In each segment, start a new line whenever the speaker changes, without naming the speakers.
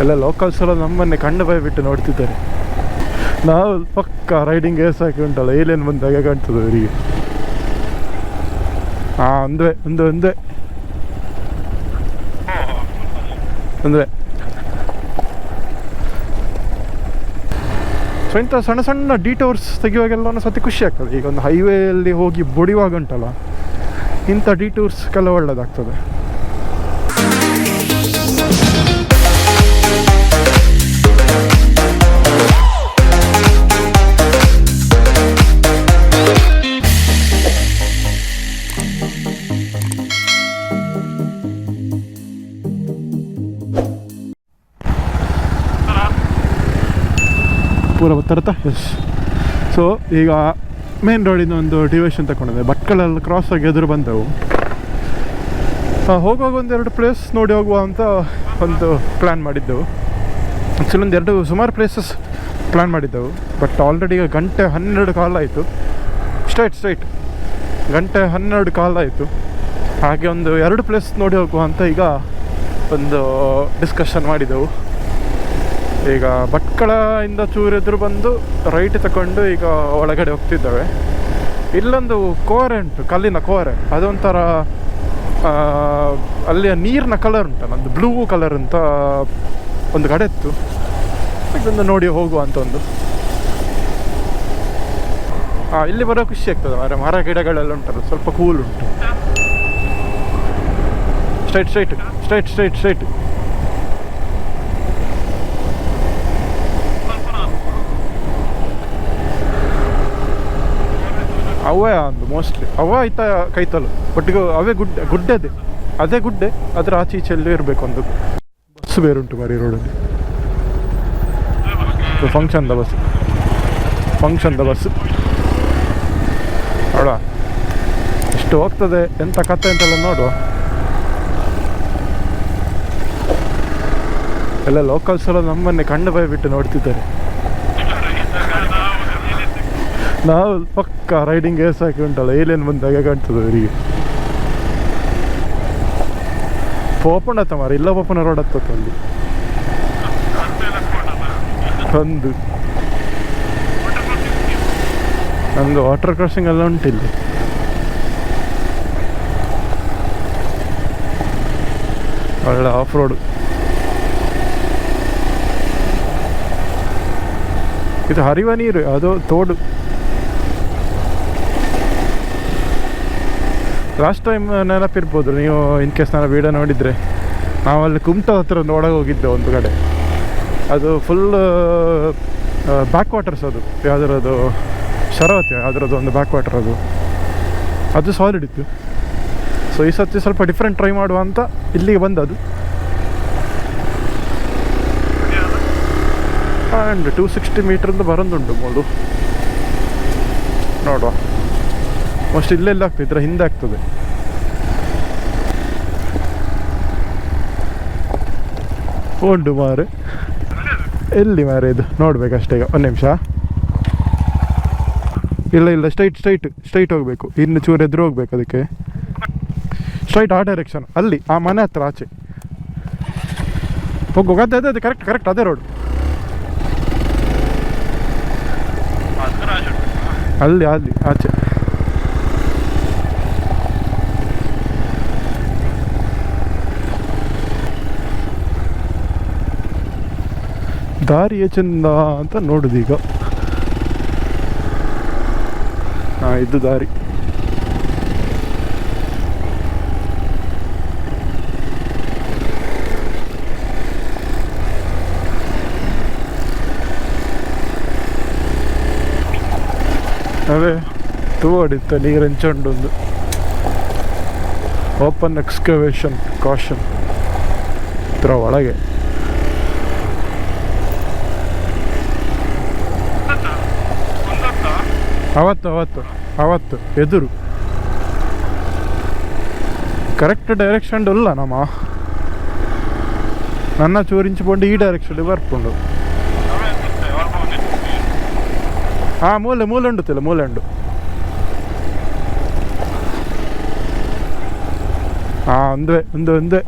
ಎಲ್ಲ ಲೋಕಲ್ಸ್ ಎಲ್ಲ ನಮ್ಮನ್ನೇ ಕಣ್ಣು ಬಾಯಿ ಬಿಟ್ಟು ನೋಡ್ತಿದ್ದಾರೆ. ನಾವು ಪಕ್ಕ ರೈಡಿಂಗ್ ಏರ್ಸ್ ಹಾಕಿ ಉಂಟಲ್ಲ ಏಲೇನು ಬಂದಾಗ ಕಾಣ್ತದೆ ಅವರಿಗೆ. ಹಾಂ ಒಂದೇ, ಒಂದು, ಒಂದೇ. ಅಂದ್ರೆ ಸೊ ಇಂಥ ಸಣ್ಣ ಸಣ್ಣ ಡಿಟೋರ್ಸ್ ತೆಗೆಯುವಾಗೆಲ್ಲ ಸತಿ ಖುಷಿ ಆಗ್ತದೆ. ಈಗ ಒಂದು ಹೈವೇಯಲ್ಲಿ ಹೋಗಿ ಬುಡಿವಾಗ ಉಂಟಲ್ಲ, ಇಂಥ ಡಿಟೋರ್ಸ್ಗೆಲ್ಲ ಒಳ್ಳೆಯದಾಗ್ತದೆ ಪೂರ ಬರ್ತಾರತ್ತಾ ಎಸ್ ಸೊ ಈಗ ಮೇನ್ ರೋಡಿನ ಒಂದು ಡಿವೇಶನ್ ತಗೊಂಡಿದೆ ಭಟ್ಕಳಲ್ಲಿ ಕ್ರಾಸ್ ಆಗಿ ಎದುರು ಬಂದವು. ಹೋಗುವಾಗ ಒಂದೆರಡು ಪ್ಲೇಸ್ ನೋಡಿ ಹೋಗುವ ಅಂತ ಒಂದು ಪ್ಲ್ಯಾನ್ ಮಾಡಿದ್ದೆವು. ಆ್ಯಕ್ಚುಲಿ ಒಂದು ಎರಡು ಸುಮಾರು ಪ್ಲೇಸಸ್ ಪ್ಲ್ಯಾನ್ ಮಾಡಿದ್ದೆವು. ಬಟ್ ಆಲ್ರೆಡಿ ಈಗ ಗಂಟೆ ಹನ್ನೆರಡು ಕಾಲ್ ಆಯಿತು. ಸ್ಟ್ರೈಟ್ ಸ್ಟ್ರೈಟ್ ಗಂಟೆ ಹನ್ನೆರಡು ಕಾಲ್ ಆಯಿತು. ಹಾಗೆ ಒಂದು ಎರಡು ಪ್ಲೇಸ್ ನೋಡಿ ಹೋಗುವ ಅಂತ ಈಗ ಒಂದು ಡಿಸ್ಕಷನ್ ಮಾಡಿದೆವು ಈಗ ಭಟ್ಕಳ ಇಂದ ಎದುರು ಬಂದು ರೈಟ್ ತಗೊಂಡು ಈಗ ಒಳಗಡೆ ಹೋಗ್ತಿದ್ದೇವೆ. ಇಲ್ಲೊಂದು ಕೋರೆ ಉಂಟು, ಕಲ್ಲಿನ ಕೋರೆ. ಅದೊಂಥರ ಅಲ್ಲಿಯ ನೀರಿನ ಕಲರ್ ಉಂಟಲ್ಲ, ಒಂದು ಬ್ಲೂ ಕಲರ್ ಅಂತ ಒಂದು ಕಡೆ ಇತ್ತು. ಇದೊಂದು ನೋಡಿ ಹೋಗುವ ಅಂತ ಒಂದು. ಹಾಂ ಇಲ್ಲಿ ಬರೋ ಖುಷಿ ಆಗ್ತದೆ, ಮರ ಮರ ಗಿಡಗಳೆಲ್ಲ ಉಂಟಲ್ಲ, ಸ್ವಲ್ಪ ಕೂಲ್ ಉಂಟು. Straight straight straight straight straight ಅವೇ ಅಂದು ಮೋಸ್ಟ್ಲಿ ಅವ ಆಯ್ತಾ ಕೈತಲು ಒಟ್ಟಿಗೆ ಅವೇ ಗುಡ್ಡೆ ಗುಡ್ಡೆ ಅದೇ ಗುಡ್ಡೆ, ಅದರ ಆಚೆ ಈಚೆ ಎಲ್ಲೂ ಇರಬೇಕು ಒಂದು. ಬಸ್ ಬೇರುಂಟು ಮರಿ ರೋಡಲ್ಲಿ ಫಂಕ್ಷನ್ದ ಬಸ್ ಫಂಕ್ಷನ್ದ ಬಸ್ ಅಡ ಎಷ್ಟು ಹೋಗ್ತದೆ, ಎಂತ ಕತೆ ಅಂತೆಲ್ಲ ನೋಡುವ. ಎಲ್ಲ ಲೋಕಲ್ಸ್ ಎಲ್ಲ ನಮ್ಮನ್ನೇ ಕಂಡು ಬಿಟ್ಟು ನೋಡ್ತಿದ್ದಾರೆ. ನಾವು ಪಕ್ಕ ರೈಡಿಂಗ್ ಏಸ್ ಹಾಕಿ ಉಂಟಲ್ಲ ಏಲೇನು ಬಂದಾಗ ಕಾಣ್ತದೆ ಅವರಿಗೆ. ಓಪನ್ ಆತ ಮಾರ ಇಲ್ಲ ಓಪನ್ ರೋಡ್ ಹತ್ತ ಅಲ್ಲಿ. ಒಂದು. ನಮ್ದು ವಾಟರ್ ಕ್ರಾಸಿಂಗ್ ಎಲ್ಲ ಇಲ್ಲಿ. ಒಳ್ಳೆ ಆಫ್ ರೋಡ್ ಇದು ಹರಿವ ನೀರು, ಅದು ತೋಡು. ಲಾಸ್ಟ್ ಟೈಮ್ ನೆನಪಿರ್ಬೋದು ನೀವು ಇನ್ ಕೇಸ್ ನಾನು ವೀಡಿಯೋ ನೋಡಿದರೆ. ನಾವಲ್ಲಿ ಕುಮಟದ ಹತ್ರ ಒಳಗೆ ಹೋಗಿದ್ದೆ ಒಂದು ಕಡೆ. ಅದು ಫುಲ್ ಬ್ಯಾಕ್ ವಾಟರ್ಸ್ ಅದು. ಯಾವುದರದು ಶರಾವತಿ ಅದರದ್ದು ಒಂದು ಬ್ಯಾಕ್ ವಾಟರ್ ಅದು. ಅದು ಸಾಲಿಡ್ ಇತ್ತು. ಸೊ ಈ ಸತಿ ಸ್ವಲ್ಪ ಡಿಫ್ರೆಂಟ್ ಟ್ರೈ ಮಾಡುವ ಅಂತ ಇಲ್ಲಿಗೆ ಬಂದದು ಆ್ಯಂಡ್ ಟೂ ಸಿಕ್ಸ್ಟಿ ಮೀಟ್ರಿಂದ ಬರೋದುಂಟು ಮೂಲು ನೋಡುವ. ಮೋಸ್ಟ್ ಇಲ್ಲೆಲ್ಲ ಆಗ್ತದೆ ಇದರ ಹಿಂದೆ ಆಗ್ತದೆ. ಉಂಡು ಮಾರು. ಎಲ್ಲಿ ಮಾರೆ ಇದು? ನೋಡ್ಬೇಕಷ್ಟೇ ಈಗ, ಒಂದು ನಿಮಿಷ. ಇಲ್ಲ ಇಲ್ಲ ಸ್ಟ್ರೈಟ್ ಸ್ಟ್ರೈಟ್ ಸ್ಟ್ರೈಟ್ ಹೋಗಬೇಕು. ಇನ್ನು ಚೂರು ಎದುರು ಹೋಗ್ಬೇಕು ಅದಕ್ಕೆ. ಸ್ಟ್ರೈಟ್ ಆ ಡೈರೆಕ್ಷನ್ ಅಲ್ಲಿ, ಆ ಮನೆ ಹತ್ರ ಆಚೆ. ಹೋಗು, ಅದೇ ಅದೇ ಅದೇ ಕರೆಕ್ಟ್ ಕರೆಕ್ಟ್ ಅದೇ ರೋಡ್ ಅಲ್ಲಿ ಅಲ್ಲಿ, ಆಚೆ. ದಾರಿಯೇ ಚಂದ ಅಂತ ನೋಡುದು ಈಗ. ಹಾ, ಇದು ದಾರಿ. ಅದೇ ತೂಡಿತ್ತ ನೀರು ಹೆಂಚೊಂಡೊಂದು ಓಪನ್ ಎಕ್ಸ್ಕವೇಷನ್ ಕಾಶನ್ ಇದರ ಒಳಗೆ. ಅವತ್ತು ಅವತ್ತು ಅವತ್ತು ಎದುರು. ಕರೆಕ್ಟ್ ಡೈರೆಕ್ಷನ್ ಇಲ್ಲ ನಮ್ಮ. ನನ್ನ ಚೂರಿಂಚಿಕೊಂಡು ಈ ಡೈರೆಕ್ಷನ್ ಬರ್ಕೊಂಡು. ಹಾಂ ಮೂಲೆ ಮೂಲೆ ಉಂಡುತ್ತಿಲ್ಲ ಮೂಲೆ ಉಂಡು ಹಾಂ ಒಂದೇ ಒಂದು ಒಂದೇ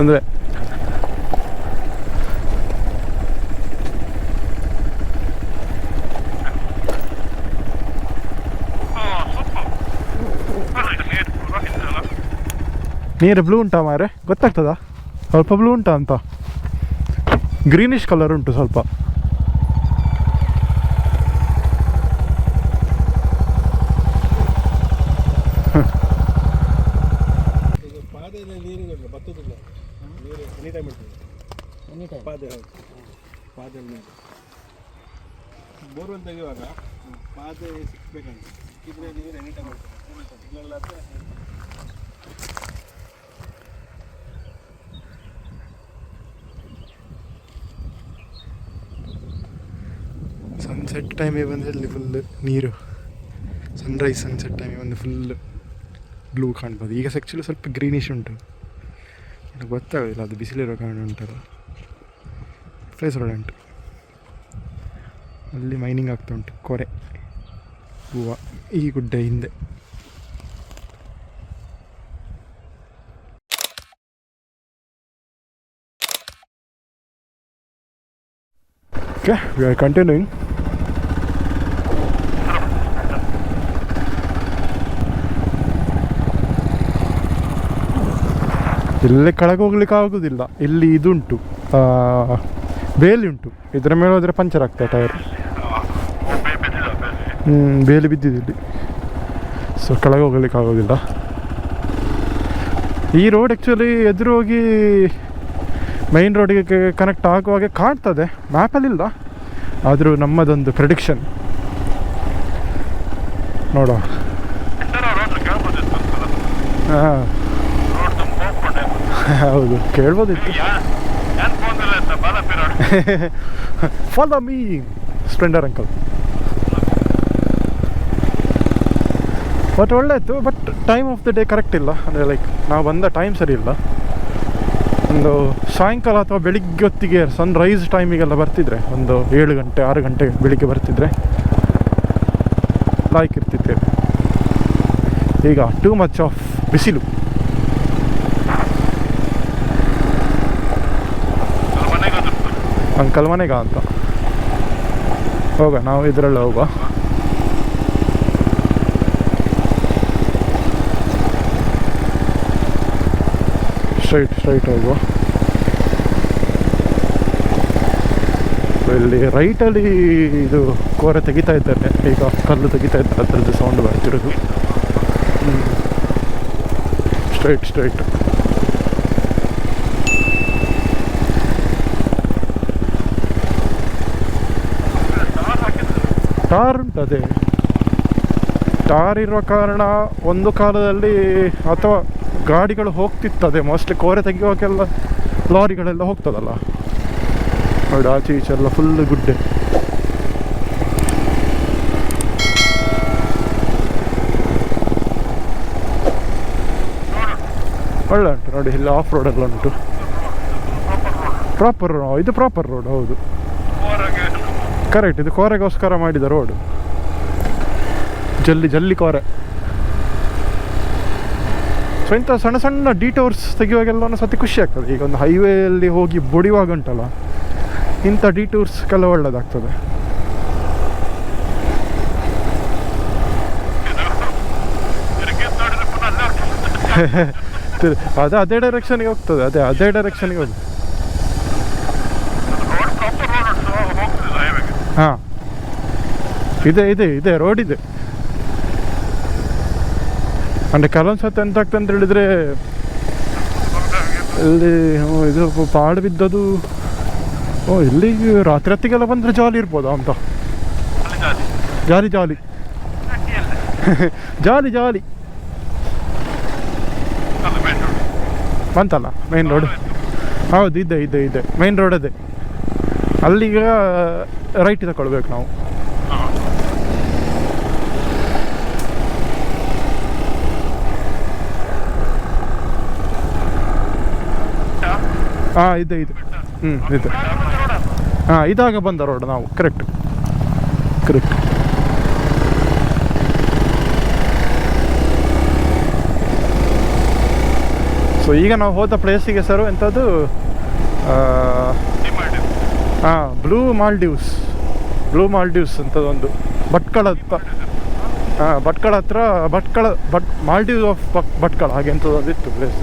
ಅಂದರೆ ನೀರು ಬ್ಲೂ ಉಂಟಾ ಮಾರೆ ಗೊತ್ತಾಗ್ತದಾ? ಸ್ವಲ್ಪ ಬ್ಲೂ ಉಂಟಾ ಅಂತ. ಗ್ರೀನಿಶ್ ಕಲರ್ ಉಂಟು ಸ್ವಲ್ಪ.
ಬೋರ್ವೆಲ್ ತೆಗೆಯುವಾಗ ಪಾದೆ ಸಿಕ್ಬೇಕಂತ ಸಿಕ್ಕಿದ್ರೆ ನೀರು ಎನಿ ಟೈಮ್
ಸನ್ಸೆಟ್ ಟೈಮಿಗೆ ಬಂದರೆ ಇಲ್ಲಿ ಫುಲ್ ನೀರು. ಸನ್ರೈಸ್ ಸನ್ಸೆಟ್ ಟೈಮಿಗೆ ಬಂದು ಫುಲ್ ಬ್ಲೂ ಕಾಣ್ಬೋದು. ಈಗ ಆ್ಯಕ್ಚುಲಿ ಸ್ವಲ್ಪ ಗ್ರೀನಿಶ್ ಉಂಟು. ನನಗೆ ಗೊತ್ತಾಗೋದಿಲ್ಲ ಅದು ಬಿಸಿಲಿರೋ ಕಾರಣ ಉಂಟಲ್ಲ. ಪ್ಲೇಸ್ ಒಳ್ಳೆ ಉಂಟು. ಅಲ್ಲಿ ಮೈನಿಂಗ್ ಆಗ್ತಾ ಉಂಟು, ಕೊರೆ. ಹೂವು, ಈ ಗುಡ್ಡ ಹಿಂದೆ. ಓಕೆ ವಿ ಆರ್ ಕಂಟಿನ್ಯೂಯಿಂಗ್ ಇಲ್ಲಿ ಕೆಳಗೆ ಹೋಗ್ಲಿಕ್ಕೆ ಆಗೋದಿಲ್ಲ. ಇಲ್ಲಿ ಇದುಂಟು. ಬೇಲಿ ಉಂಟು ಇದರ ಮೇಲೆ ಹೋದರೆ ಪಂಚರ್ ಆಗ್ತದೆ ಟೈರ್. ಹ್ಞೂ ಬೇಲಿ ಬಿದ್ದಿದೆ ಇಲ್ಲಿ. ಸೊ ಕೆಳಗೆ ಹೋಗ್ಲಿಕ್ಕೆ ಆಗೋದಿಲ್ಲ. ಈ ರೋಡ್ ಆ್ಯಕ್ಚುಲಿ ಎದುರು ಹೋಗಿ ಮೈನ್ ರೋಡಿಗೆ ಕನೆಕ್ಟ್ ಆಗುವಾಗ ಕಾಣ್ತದೆ. ಮ್ಯಾಪಲ್ಲಿಲ್ಲ ಆದರೂ ನಮ್ಮದೊಂದು ಪ್ರೆಡಿಕ್ಷನ್ ನೋಡೋ ಹಾಂ. ಹೌದು ಕೇಳ್ಬೋದಿತ್ತು. Follow me Splendor uncle but ಒಳ್ಳೆಯದು but time of the day correct ಇಲ್ಲ. ಅಂದರೆ ಲೈಕ್ ನಾವು ಬಂದ ಟೈಮ್ ಸರಿ ಇಲ್ಲ. ಒಂದು ಸಾಯಂಕಾಲ ಅಥವಾ ಬೆಳಿಗ್ಗೆ ಹೊತ್ತಿಗೆ ಸನ್ ರೈಸ್ ಟೈಮಿಗೆಲ್ಲ ಬರ್ತಿದ್ರೆ ಒಂದು ಏಳು ಗಂಟೆ ಆರು ಗಂಟೆ ಬೆಳಿಗ್ಗೆ ಬರ್ತಿದ್ರೆ ಲೈಕ್ ಇರ್ತಿತ್ತು. ಈಗ ಟೂ ಮಚ್ ಆಫ್ ಬಿಸಿಲು. ಅಂಕಲ್ ಮನೆಗ ಅಂತ. ಹೋಗ, ನಾವು ಇದರಲ್ಲೇ ಹೋಗುವ ಸ್ಟ್ರೈಟ್ ಸ್ಟ್ರೈಟ್ ಹೋಗುವ ಇಲ್ಲಿ ರೈಟಲ್ಲಿ ಇದು ಕೋರೆ ತೆಗಿತಾ ಇದ್ದಾರೆ ಈಗ ಕಲ್ಲು ತೆಗಿತಾ ಇದ್ದಾರೆ ಅದರದ್ದು ಸೌಂಡ್ ಬರ್ತಿರೋದು. ಸ್ಟ್ರೈಟ್ ಸ್ಟ್ರೈಟ್ ಟಾರ್ ಉಂಟದೆ ಟಾರ್ ಇರುವ ಕಾರಣ ಒಂದು ಕಾಲದಲ್ಲಿ ಅಥವಾ ಗಾಡಿಗಳು ಹೋಗ್ತಿತ್ತದೆ. ಮೋಸ್ಟ್ಲಿ ಕೋರೆ ತೆಗೆಯುವಾಗೆಲ್ಲ ಲಾರಿಗಳೆಲ್ಲ ಹೋಗ್ತದಲ್ಲ. ನೋಡಿ ಆಚೆ ಈಚೆ ಎಲ್ಲ ಫುಲ್ ಗುಡ್ಡೆ. ಒಳ್ಳೆ ಉಂಟು ನೋಡಿ, ಇಲ್ಲಿ ಆಫ್ ರೋಡ್ ಎಲ್ಲ ಉಂಟು. ಪ್ರಾಪರ್ ಇದು ಪ್ರಾಪರ್ ರೋಡ್ ಹೌದು. ಕರೆಕ್ಟ್ ಇದು ಕೋರೆಗೋಸ್ಕರ ಮಾಡಿದ ರೋಡ್ ಜಲ್ಲಿ ಜಲ್ಲಿ ಕೋರೆ. ಸೊ ಇಂಥ ಸಣ್ಣ ಸಣ್ಣ ಡೀಟೋರ್ಸ್ ತೆಗೆಯುವಾಗೆಲ್ಲ ಸತಿ ಖುಷಿ ಆಗ್ತದೆ. ಈಗ ಒಂದು ಹೈವೇಯಲ್ಲಿ ಹೋಗಿ ಬುಡಿವಾಗ ಉಂಟಲ್ಲ, ಇಂಥ ಡಿಟೋರ್ಸ್ ಒಳ್ಳೇದಾಗ್ತದೆ. ತಿರ್- ಅದು ಅದೇ ಡೈರೆಕ್ಷನ್ಗೆ ಹೋಗ್ತದೆ, ಅದೇ ಅದೇ ಡೈರೆಕ್ಷನ್ಗೆ ಹೋಗಿ ಹಾಂ. ಇದೆ ಇದೆ ಇದೆ ರೋಡ್ ಇದೆ. ಅಂದರೆ ಕೆಲವೊಂದು ಆಗ್ತದೆ ಅಂತ ಹೇಳಿದ್ರೆ, ಇಲ್ಲಿ ಇದು ಪಾಡು ಬಿದ್ದದು, ಓ, ಇಲ್ಲಿ ರಾತ್ರಿ ಹೊತ್ತಿಗೆಲ್ಲ ಬಂದರೆ ಜಾಲಿ ಇರ್ಬೋದಾ ಅಂತ. ಜಾಲಿ ಜಾಲಿ ಜಾಲಿ ಜಾಲಿ ಬಂತಲ್ಲ ಮೈನ್ ರೋಡ್ ಹೌದು, ಇದೆ ಇದೆ ಇದೆ. ಮೈನ್ ರೋಡ್ ಅದೇ. ಅಲ್ಲಿಗ ರೈಟ್ ತಗೊಳ್ಬೇಕು ನಾವು. ಹಾಂ. ಇದೆ ಇದೆ. ಹ್ಞೂ ಇದೆ. ಹಾಂ ಇದಾಗ ಬಂದ ರೋಡ್ ನಾವು ಕರೆಕ್ಟ್ ಕರೆಕ್ಟ್ ಸೊ ಸೊ ಈಗ ನಾವು ಹೋದ ಪ್ಲೇಸಿಗೆ ಸರ್ ಎಂಥದ್ದು ಹಾಂ ಬ್ಲೂ ಮಾಲ್ಡೀವ್ಸ್ ಬ್ಲೂ ಮಾಲ್ಡೀವ್ಸ್ ಅಂತದೊಂದು. ಭಟ್ಕಳ ಹತ್ರ. ಹಾಂ, ಭಟ್ಕಳ ಹತ್ರ ಭಟ್ಕಳ, ಭಟ್ ಮಾಲ್ಡೀವ್ಸ್ ಆಫ್ ಭಟ್ಕಳ, ಹಾಗೆ ಎಂಥದ್ದೊಂದು ಇತ್ತು ಪ್ಲೇಸ್